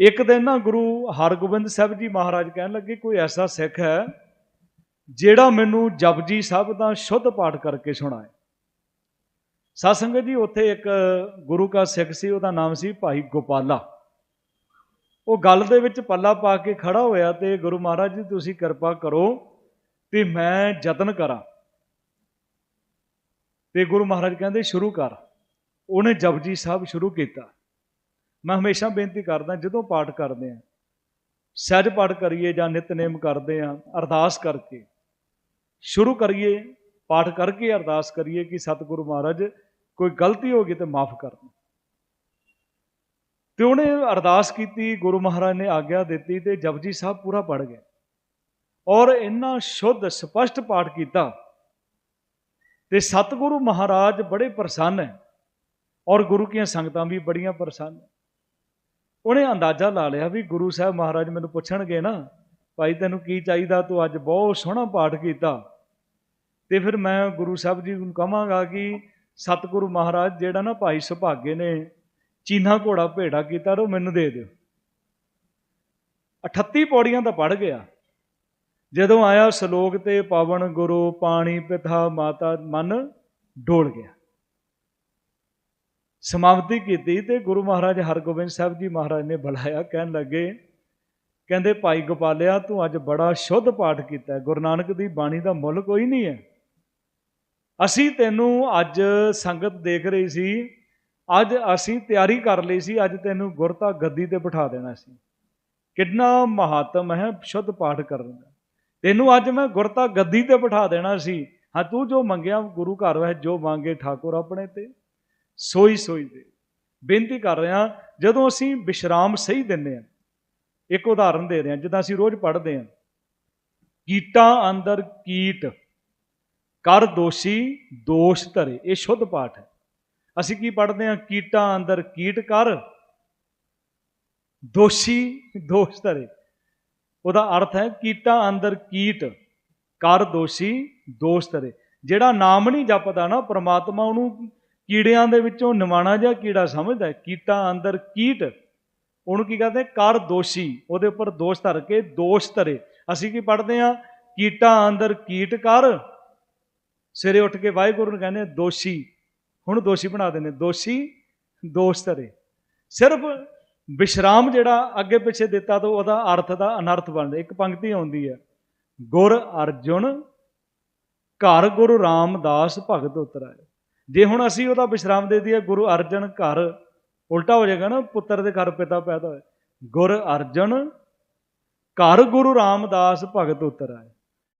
ਇੱਕ ਦਿਨ ਨਾ ਗੁਰੂ ਹਰਗੋਬਿੰਦ ਸਾਹਿਬ ਜੀ ਮਹਾਰਾਜ ਕਹਿਣ ਲੱਗੇ, ਕੋਈ ਐਸਾ ਸਿੱਖ ਹੈ ਜਿਹੜਾ ਮੈਨੂੰ ਜਪਜੀ ਸਾਹਿਬ ਦਾ ਸ਼ੁੱਧ ਪਾਠ ਕਰਕੇ ਸੁਣਾਏ? ਸਾਧ ਜੀ, ਉੱਥੇ ਇੱਕ ਗੁਰੂ ਕਾ ਸਿੱਖ ਸੀ, ਉਹਦਾ ਨਾਮ ਸੀ ਭਾਈ ਗੋਪਾਲਾ। ਉਹ ਗੱਲ ਦੇ ਵਿੱਚ ਪੱਲਾ ਪਾ ਕੇ ਖੜਾ ਹੋਇਆ ਤੇ ਗੁਰੂ ਮਹਾਰਾਜ ਜੀ, ਤੁਸੀਂ ਕਿਰਪਾ ਕਰੋ ਤੇ ਮੈਂ ਯਤਨ ਕਰਾਂ। ਤੇ ਗੁਰੂ ਮਹਾਰਾਜ ਕਹਿੰਦੇ, ਸ਼ੁਰੂ ਕਰ। ਉਹਨੇ ਜਪਜੀ ਸਾਹਿਬ ਸ਼ੁਰੂ ਕੀਤਾ। ਮੈਂ ਹਮੇਸ਼ਾ ਬੇਨਤੀ ਕਰਦਾ, ਜਦੋਂ ਪਾਠ ਕਰਦੇ ਆ ਸਹਿਜ ਪਾਠ ਕਰੀਏ ਜਾਂ ਨਿਤਨੇਮ ਕਰਦੇ ਆ ਅਰਦਾਸ ਕਰਕੇ, ਸ਼ੁਰੂ ਕਰੀਏ, ਪਾਠ ਕਰਕੇ ਅਰਦਾਸ ਕਰੀਏ ਕਿ ਸਤਿਗੁਰੂ ਮਹਾਰਾਜ, ਕੋਈ ਗਲਤੀ ਹੋ ਗਈ ਤੇ ਮਾਫ ਕਰ ਦੇ ਤੇ ਉਹਨੇ ਅਰਦਾਸ ਕੀਤੀ, ਗੁਰੂ ਮਹਾਰਾਜ ਨੇ ਆਗਿਆ ਦਿੱਤੀ ਤੇ ਜਪਜੀ ਸਾਹਿਬ ਪੂਰਾ ਪੜ ਗਏ। ਔਰ ਇੰਨਾ ਸ਼ੁੱਧ, ਸਪਸ਼ਟ ਪਾਠ ਕੀਤਾ ਤੇ ਸਤਿਗੁਰੂ ਮਹਾਰਾਜ ਬੜੇ ਪ੍ਰਸੰਨ ਹੈ ਔਰ ਗੁਰੂ ਕੀਆਂ ਸੰਗਤਾਂ ਵੀ ਬੜੀਆਂ ਪ੍ਰਸੰਨ ਉਹਨੇ ਅੰਦਾਜ਼ਾ ਲਾ ਲਿਆ ਵੀ ਗੁਰੂ ਸਾਹਿਬ ਮਹਾਰਾਜ ਮੈਨੂੰ ਪੁੱਛਣਗੇ ਨਾ, ਭਾਈ ਤੈਨੂੰ ਕੀ ਚਾਹੀਦਾ? ਤੂੰ ਅੱਜ ਬਹੁਤ ਸੋਹਣਾ ਪਾਠ ਕੀਤਾ। ਤੇ ਫਿਰ ਮੈਂ ਗੁਰੂ ਸਾਹਿਬ ਜੀ ਨੂੰ ਕਹਾਂਗਾ ਕਿ ਸਤਿਗੁਰੂ ਮਹਾਰਾਜ ਜਿਹੜਾ ਨਾ ਭਾਈ ਸੁਭਾਗੇ ਨੇ ਚੀਨਾ ਘੋੜਾ ਭੇੜਾ ਕੀਤਾ ਉਹ ਮੈਨੂੰ ਦੇ ਦਿਓ। 38 ਪੌੜੀਆਂ ਦਾ ਪੜ ਗਿਆ। ਜਦੋਂ ਆਇਆ ਸ਼ਲੋਕ ਤੇ ਪਵਨ ਗੁਰੂ, ਪਾਣੀ, ਪਿਤਾ, ਮਾਤਾ, ਮਨ ਡੋਲ ਗਿਆ। ਸਮਾਪਤੀ ਕੀਤੀ ਤੇ ਗੁਰੂ ਮਹਾਰਾਜ ਹਰਗੋਬਿੰਦ ਸਾਹਿਬ ਜੀ ਮਹਾਰਾਜ ਨੇ ਬੁਲਾਇਆ, ਕਹਿਣ ਲੱਗੇ, ਕਹਿੰਦੇ, ਭਾਈ ਗੋਪਾਲਿਆ, ਤੂੰ ਅੱਜ ਬੜਾ ਸ਼ੁੱਧ ਪਾਠ ਕੀਤਾ ਗੁਰੂ ਨਾਨਕ ਦੀ ਬਾਣੀ ਦਾ ਮੁੱਲ ਕੋਈ ਨਹੀਂ ਹੈ। ਅਸੀਂ ਤੈਨੂੰ ਅੱਜ ਸੰਗਤ ਦੇਖ ਰਹੀ ਸੀ। ਅੱਜ ਅਸੀਂ ਤਿਆਰੀ ਕਰ ਲਈ ਸੀ। ਅੱਜ ਤੈਨੂੰ ਗੁਰਤਾ ਗੱਦੀ ਤੇ ਬਿਠਾ ਦੇਣਾ ਸੀ। ਕਿੰਨਾ ਮਹਾਤਮ ਹੈ, ਸ਼ੁੱਧ ਪਾਠ ਕਰਨ ਦਾ। ਤੈਨੂੰ ਅੱਜ ਮੈਂ ਗੁਰਤਾ ਗੱਦੀ ਤੇ ਬਿਠਾ ਦੇਣਾ ਸੀ। ਹਾਂ, ਤੂੰ ਜੋ ਮੰਗਿਆ, ਗੁਰੂ ਘਰ ਵਿੱਚ ਜੋ ਮੰਗੇ, ਠਾਕੁਰ ਆਪਣੇ ਤੇ। ਸੋਈ ਸੋਈ ਦੇ। ਬੇਨਤੀ ਕਰ ਰਹੇ ਹਾਂ, ਜਦੋਂ ਅਸੀਂ ਵਿਸ਼ਰਾਮ ਸਹੀ ਦਿੰਦੇ ਹਾਂ, ਇੱਕ ਉਦਾਹਰਨ ਦੇ ਰਹੇ ਹਾਂ, ਜਿੱਦਾਂ ਅਸੀਂ ਰੋਜ਼ ਪੜ੍ਹਦੇ ਹਾਂ ਕੀਟਾਂ ਅੰਦਰ ਕੀਟ, ਕਰ ਦੋਸ਼ੀ ਦੋਸ਼ ਧਰੇ। ਇਹ ਸ਼ੁੱਧ ਪਾਠ ਹੈ। ਅਸੀਂ ਕੀ ਪੜ੍ਹਦੇ ਹਾਂ? ਕੀਟਾਂ ਅੰਦਰ ਕੀਟ ਕਰ ਦੋਸ਼ੀ ਦੋਸ਼ ਧਰੇ। ਉਹਦਾ ਅਰਥ ਹੈ ਕੀਟਾਂ ਅੰਦਰ ਕੀਟ, ਕਰ ਦੋਸ਼ੀ ਦੋਸ਼ ਧਰੇ। ਜਿਹੜਾ ਨਾਮ ਨਹੀਂ ਜਪਦਾ ਨਾ ਪ੍ਰਮਾਤਮਾ ਉਹਨੂੰ ਕੀੜਿਆਂ ਦੇ ਵਿੱਚੋਂ ਨਿਵਾਣਾ ਜਿਹਾ ਕੀੜਾ ਸਮਝਦਾ ਹੈ, ਕੀਟਾਂ ਅੰਦਰ ਕੀਟ, ਉਹਨੂੰ ਕੀ ਕਹਿੰਦੇ ਕਰ ਦੋਸ਼ੀ, ਉਹਦੇ ਉੱਪਰ ਦੋਸ਼ ਧਰ ਕੇ ਦੋਸ਼ ਧਰੇ। ਅਸੀਂ ਕੀ ਪੜ੍ਹਦੇ ਆ ਕੀਟਾਂ ਅੰਦਰ ਕੀਟ ਕਰ ਸਵੇਰੇ ਉੱਠ ਕੇ ਵਾਹਿਗੁਰੂ ਨੂੰ ਕਹਿੰਦੇ ਦੋਸ਼ੀ, ਹੁਣ ਦੋਸ਼ੀ ਬਣਾ ਦਿੰਦੇ ਦੋਸ਼ੀ, ਦੋਸ਼ ਧਰੇ। ਸਿਰਫ ਵਿਸ਼ਰਾਮ ਜਿਹੜਾ ਅੱਗੇ ਪਿੱਛੇ ਦਿੱਤਾ ਤਾਂ ਉਹਦਾ ਅਰਥ ਦਾ ਅਨਰਥ ਬਣਦਾ, ਇੱਕ ਪੰਕਤੀ ਆਉਂਦੀ ਹੈ, ਗੁਰ ਅਰਜੁਨ, ਘਰ ਗੁਰੂ ਰਾਮਦਾਸ ਭਗਤ ਉਤਰਾਏ। ਜੇ ਹੁਣ ਅਸੀਂ ਉਹਦਾ ਵਿਸ਼ਰਾਮ ਦੇ ਦਈਏ, ਗੁਰੂ ਅਰਜਨ ਘਰ, ਉਲਟਾ ਹੋ ਜਾਏਗਾ ਨਾ, ਪੁੱਤਰ ਦੇ ਘਰ ਪਿਤਾ ਪੈਦਾ ਹੋਏ। ਗੁਰ ਅਰਜਨ ਘਰ ਗੁਰੂ ਰਾਮਦਾਸ ਭਗਤ ਉਤਰ ਆਏ।